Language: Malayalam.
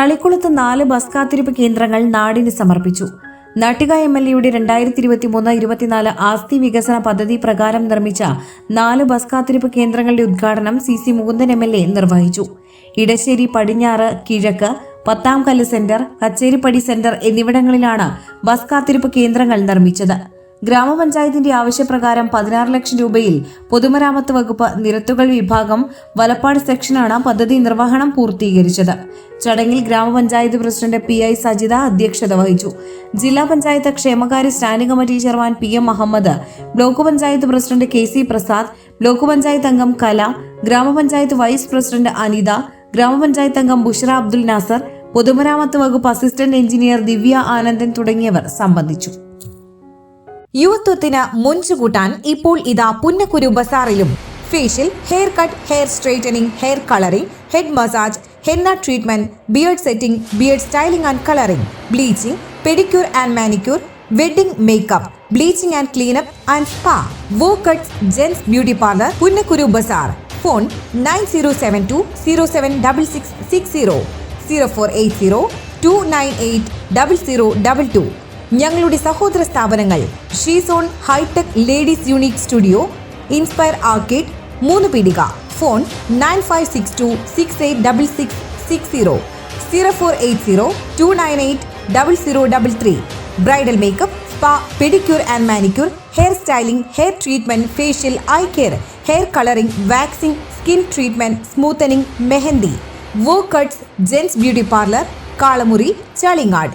തളിക്കുളത്ത് നാല് ബസ് കാത്തിരിപ്പ് കേന്ദ്രങ്ങൾ നാടിന് സമർപ്പിച്ചു. നാട്ടിക എം എൽ എയുടെ രണ്ടായിരത്തി ഇരുപത്തി മൂന്ന് ഇരുപത്തിനാല് ആസ്തി വികസന പദ്ധതി പ്രകാരം നിർമ്മിച്ച നാല് ബസ് കാത്തിരിപ്പ് കേന്ദ്രങ്ങളുടെ ഉദ്ഘാടനം C C Mukundan M L A നിർവഹിച്ചു. ഇടശ്ശേരി പടിഞ്ഞാറ് കിഴക്ക് പത്താം കല്ല് സെന്റർ കച്ചേരിപ്പടി സെന്റർ എന്നിവിടങ്ങളിലാണ് ബസ് കാത്തിരിപ്പ് കേന്ദ്രങ്ങൾ നിർമ്മിച്ചത്. ഗ്രാമപഞ്ചായത്തിന്റെ ആവശ്യപ്രകാരം പതിനാറ് ലക്ഷം രൂപയിൽ പൊതുമരാമത്ത് വകുപ്പ് നിരത്തുകൾ വിഭാഗം വലപ്പാട് സെക്ഷനാണ് പദ്ധതി നിർവഹണം പൂർത്തീകരിച്ചത്. ചടങ്ങിൽ ഗ്രാമപഞ്ചായത്ത് പ്രസിഡന്റ് പി ഐ സജിത അധ്യക്ഷത വഹിച്ചു. ജില്ലാ പഞ്ചായത്ത് ക്ഷേമകാര്യ standing committee chairman P M Muhammad block panchayat president K C Prasad block panchayat അംഗം കല ഗ്രാമപഞ്ചായത്ത് വൈസ് പ്രസിഡന്റ് അനിത ഗ്രാമപഞ്ചായത്ത് അംഗം ബുഷറ അബ്ദുൽ നാസർ പൊതുമരാമത്ത് വകുപ്പ് അസിസ്റ്റന്റ് എഞ്ചിനീയർ ദിവ്യ ആനന്ദൻ തുടങ്ങിയവർ സംബന്ധിച്ചു. യുവത്വത്തിന് മുഞ്ചുകൂട്ടാൻ ഇപ്പോൾ ഇതാ പുന്നക്കുരു ബസാറിലും. Facial hair cut hair straightening hair colouring head massage henna treatment beard setting beard styling and colouring bleaching pedicure and manicure wedding makeup bleaching and cleanup and spa. Wow cuts gents beauty parlour Punnakkuru bazaar. Phone nine zero seven two zero seven double six six zero. Zero four eight zero two nine eight double zero double two. ഞങ്ങളുടെ സഹോദര സ്ഥാപനങ്ങൾ She Zone hi tech ladies unique studio inspire arcade Moonnupeedika. Phone nine five six two six eight double six six zero zero four eight zero two nine eight double zero double three. Bridal makeup spa pedicure and manicure hair styling hair treatment facial eye care hair colouring waxing skin treatment smoothening mehndi. Wow cuts gents beauty parlour Kalamuri Chalingad.